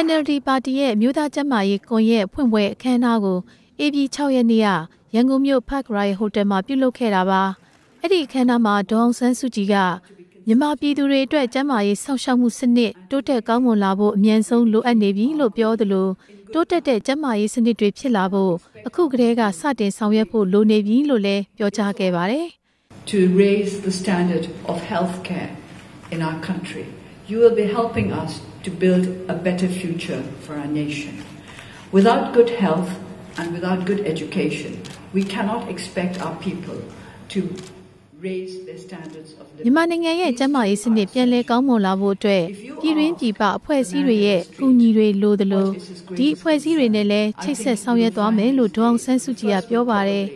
NLD ပါတီရဲ့မြို့သားကျန်းမာရေးကွန်ရက်ဖွင့်ပွဲအခမ်းအနားကို AB 6ရက်နေ့ကရန်ကုန်မြို့ Park Rai Hotel မှာပြုလုပ်ခဲ့တာပါအဲ့ဒီအခမ်းအနားမှာဒေါအောင်ဆန်းစုကြည်ကမြန်မာပြည်သူတွေအတွက်ကျန်းမာရေးစောင့်ရှောက်မှုစနစ်တိုးတက်ကောင်းမွန်လာဖို့အမြန်ဆုံးလိုအပ်နေပြီလို့ပြောသလိုတိုးတက်တဲ့ကျန်းမာရေးစနစ်တွေဖြစ်လာဖို့အခုကတည်းကစတင်ဆောင်ရွက်ဖို့လိုနေပြီလို့လည်းပြောကြားခဲ့ပါတယ် to raise the standard of healthcare in our country. You will be helping us to build a better future for our nation. Without good health and without good education, we cannot expect our people to raise their standards of မြန်မာ living. နိုင်ငံရဲ့ကျန်းမာရေးစနစ်ပြန်လည်ကောင်းမွန်လာဖို့အတွက်ပြည်တွင်းပြည်ပအဖွဲ့အစည်းတွေရဲ့အကူအညီတွေလိုသလိုဒီအဖွဲ့အစည်းတွေနဲ့လည်းချိတ်ဆက်ဆောင်ရွက်သွားမယ်လို့ဒေါအောင်ဆန်းစုကြည်ကပြောပါတယ်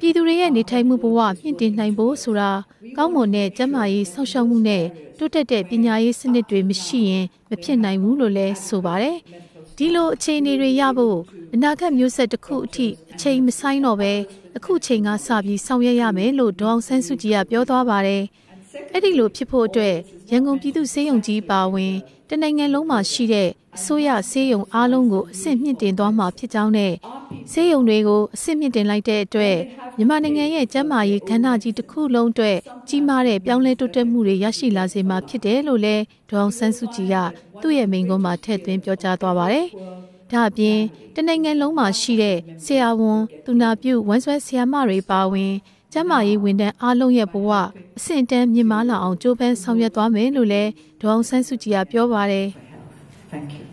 ပြည်သူတွေရဲ့နေထိုင်မှုဘဝမြင့်တင်နိုင်ဖို့ဆိုတာ ကောင်းမွန်တဲ့ကျန်းမာရေးစောင့်ရှောက်မှုနဲ့တိုးတက်တဲ့ပညာရေးစနစ်တွေမရှိရင်မဖြစ်နိုင်ဘူးလို့လည်းဆိုပါတယ်ဒီလိုအခြေအနေတွေရဖို့အနာဂတ်မျိုးဆက်တစ်ခုအထိအချိန်မဆိုင်တော့ပဲအခုချိန်ကစပြီးဆောင်ရွက်ရမယ်လို့ဒေါအောင်ဆန်းစုကြည်ကပြောသွားပါတယ်။အဲ့ဒီလိုဖြစ်ဖို့အတွက်ရန်ကုန်ပြည်သူ့စေယုံကြီးပါဝင် တနိုင်ငံလုံးမှာရှိတဲ့အစိုးရစေယုံအားလုံးကိုအဆင့်မြင့်တင်သွားမှာဖြစ်ကြောင်းနဲ့စေယုံတွေကိုအဆင့်မြင့်တင်လိုက်တဲ့အတွက်မြန်မာနိုင်ငံရဲ့ကျန်းမာရေးကဏ္ဍကြီးတစ်ခုလုံးအတွက်ကြီးမားတဲ့ပြောင်းလဲတိုးတက်မှုတွေရရှိလာစေမှာဖြစ်တယ်လို့လည်းဒေါအောင်ဆန်းစုကြည်ကသူ့ရဲ့မိန့်ခွန်းမှာထည့်သွင်းပြောကြားသွားပါတယ်။ဒါအပြင်တနိုင်ငံလုံးမှာရှိတဲ့ဆရာဝန်သူနာပြုဝန်ဆွဲဆရာမတွေပါဝင် ကျန်းမာရေးဝန်ထမ်းအားလုံးရဲ့ဘဝအဆင့်တန်းမြင့်မားလာအောင်ကြိုးပမ်းဆောင်ရွက်သွားမယ်လို့လည်းဒေါအောင်ဆန်းစုကြည်ကပြောပါတယ် Thank you.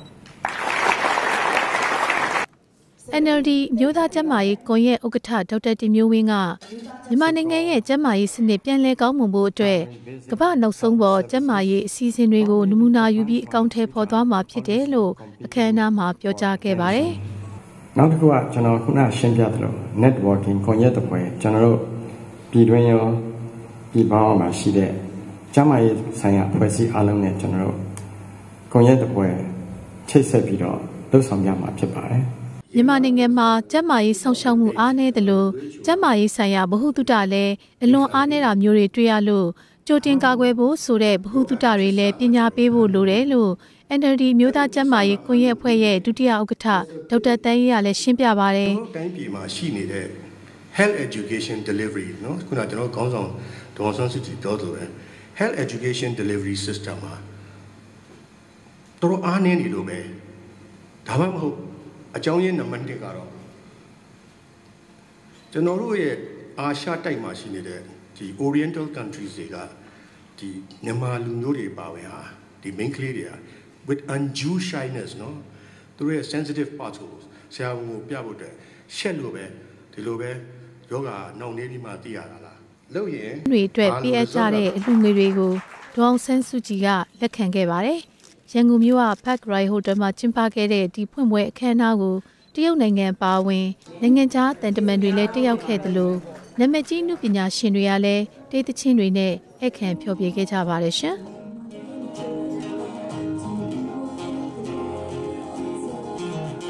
NLD မြို့သားကျန်းမာရေးကွန်ရက်ဥက္ကဋ္ဌဒေါက်တာတင်မျိုးဝင်းကမြန်မာနိုင်ငံရဲ့ကျန်းမာရေးစနစ်ပြန်လည်ကောင်းမွန်ဖို့အတွက်ကမ္ဘာနောက်ဆုံးပေါ်ကျန်းမာရေးအစီအစဉ်တွေကိုနမူနာယူပြီးအကောင့်ထဲပေါ်သွားမှာဖြစ်တယ်လို့အခမ်းအနားမှာပြောကြားခဲ့ပါတယ်။နောက်တစ်ခုကကျွန်တော်ခုနရှင်းပြသလို networking ကွန်ရက်တစ်ပွဲကျွန်တော်တို့ ပြည်တွင်းရောပြည်ပမှာရှိတဲ့ကျန်းမာရေးဆိုင်ရာအဖွဲ့အစည်းအားလုံးနဲ့ကျွန်တော်တို့ကွန်ရက်တစ်ပွဲချိတ်ဆက်ပြီးတော့လှုပ်ဆောင်ကြမှာဖြစ်ပါတယ်မြန်မာနိုင်ငံမှာကျန်းမာရေးဆောင်ရှောက်မှုအားနည်းသလိုကျန်းမာရေးဆိုင်ရာဗဟုသုတလည်းအလွန်အားနည်းတာမျိုးတွေတွေ့ရလို့ကြိုတင်ကာကွယ်ဖို့ဆိုတဲ့ဗဟုသုတတွေလည်းပညာပေးဖို့လိုတယ်လို့ NLD မြို့သားကျန်းမာရေးကွန်ရက်အဖွဲ့ရဲ့ဒုတိယဥက္ကဋ္ဌဒေါက်တာတန်းကြီးကလည်းရှင်းပြပါတယ်ကျွန်တော်တိုင်းပြည်မှာရှိနေတဲ့ health education delivery เนาะခုနကကျွန်တော်ခေါင်းဆောင်ဒေါ်အောင်ဆန်းစုကြည်ပြောဆိုတယ် health education delivery system မှာတော်တော်အားနည်းနေလို့ပဲဒါမှမဟုတ်အကြောင်းရင်းနံပါတ်1ကတော့ကျွန်တော်တို့ရဲ့အာရှတိုက်မှာရှိနေတဲ့ဒီ oriental countries တွေကဒီမြန်မာလူမျိုးတွေပါဝင်ဟာဒီ main ကလေးတွေက with undue shyness เนาะသူတို့ရဲ့ sensitive parts ကိုဆရာဝန်ကိုပြဖို့အတွက်ရှက်လို့ပဲဒီလိုပဲ ယောဂနှောင့်နှေးပြီးမှသိရတာလားလို့ရင်တွေအတွက်ပေးအပ်ကြတဲ့အလှူငွေတွေကိုဒေါအောင်ဆန်းစုကြည်ကလက်ခံခဲ့ပါတယ်။ရန်ကုန်မြို့က Park Rai Hotel မှာကျင်းပခဲ့တဲ့ဒီဖွင့်ပွဲအခမ်းအနားကိုတရုတ်နိုင်ငံပါဝင်နိုင်ငံခြားတန်တမန်တွေလည်းတက်ရောက်ခဲ့သလိုနာမည်ကြီးနုပညာရှင်တွေကလည်းတေးသချင်းတွေနဲ့အခမ်းဖျော်ဖြေခဲ့ကြပါတယ်ရှင်။